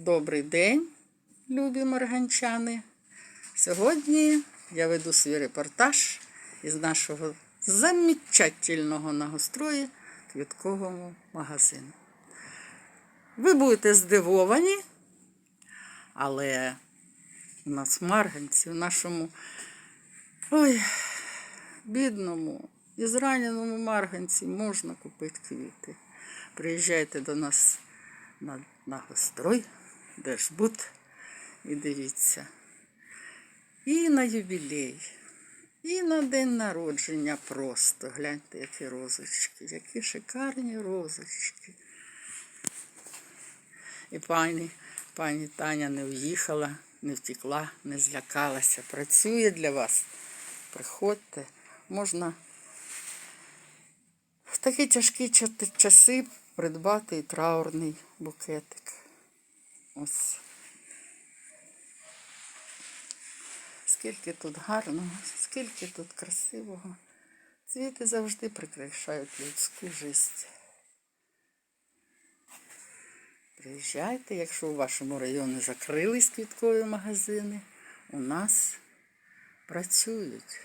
Добрий день, любі марганчани. Сьогодні я веду свій репортаж із нашого замечательного нагострої квіткового магазину. Ви будете здивовані, але у нас Марганці, в нашому ой, бідному і зраненому Марганці можна купити квіти. Приїжджайте до нас на, на гострой, Держбуд і дивіться. І на ювілей, і на день народження просто. Гляньте, які розочки, які шикарні розочки. І пані, пані Таня не уїхала, не втекла, не злякалася. Працює для вас. Приходьте, можна в такі тяжкі часи придбати і траурний букетик. Ось. Скільки тут гарного, скільки тут красивого. Цвіти завжди прикрашають людську життя. Приїжджайте, якщо у вашому районі закрились квіткові магазини, у нас працюють.